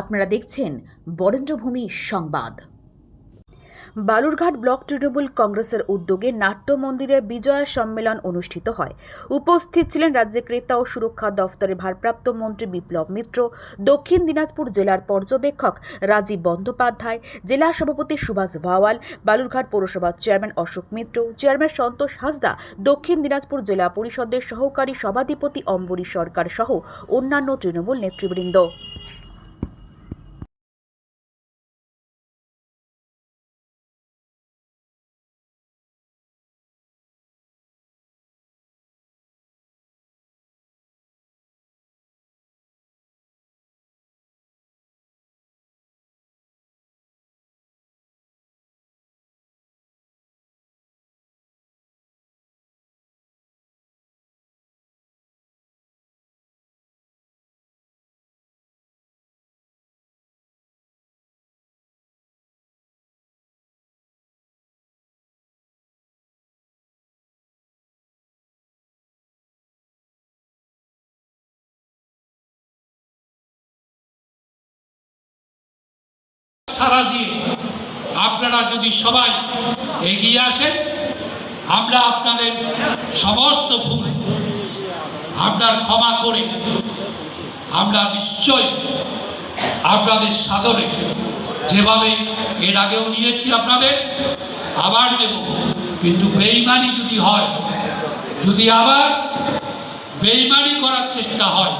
আপনারা দেখছেন বরেন্দ্রভূমি সংবাদ। বালুরঘাট ব্লক তৃণমূল কংগ্রেসের উদ্যোগে নাট্য মন্দিরে বিজয়া সম্মেলন অনুষ্ঠিত হয়। উপস্থিত ছিলেন রাজ্যে ক্রেতা ও সুরক্ষা দফতরের ভারপ্রাপ্ত মন্ত্রী বিপ্লব মিত্র, দক্ষিণ দিনাজপুর জেলার পর্যবেক্ষক রাজীব বন্দ্যোপাধ্যায়, জেলা সভাপতি সুভাষ ভাওয়াল, বালুরঘাট পৌরসভার চেয়ারম্যান অশোক মিত্র, চেয়ারম্যান সন্তোষ হাসদা, দক্ষিণ দিনাজপুর জেলা পরিষদের সহকারী সভাধিপতি অম্বরী সরকার সহ অন্যান্য তৃণমূল নেতৃবৃন্দ। সারা দিয়ে আপনারা যদি সবাই এগিয়ে আসেন, আমরা আপনাদের সমস্ত ভুল আপনার ক্ষমা করে আমরা নিশ্চয় আপনাদের সাদরে যেভাবে এর আগেও নিয়েছি আপনাদের, আবার নেব কিন্তু বেইমানি যদি হয়, যদি আবার বেইমানি করার চেষ্টা হয়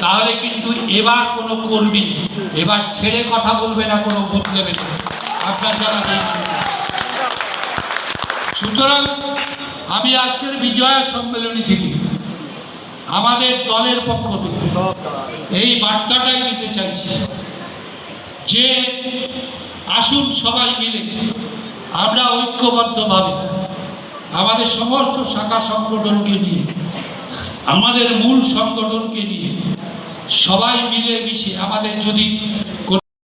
তাহলে কিন্তু এবার কোনো কর্মী, এবার ছেড়ে কথা বলবে না কোনো বুথ না আপনার বেইমানি করে। সুতরাং আমি আজকের বিজয়া সম্মেলনী থেকে আমাদের দলের পক্ষ থেকে এই বার্তাটাই দিতে চাইছি যে আসুন সবাই মিলে আমরা ঐক্যবদ্ধভাবে আমাদের সমস্ত শাখা সংগঠনকে নিয়ে, আমাদের মূল সংগঠনকে নিয়ে সবাই মিলে মিশে আমাদের যদি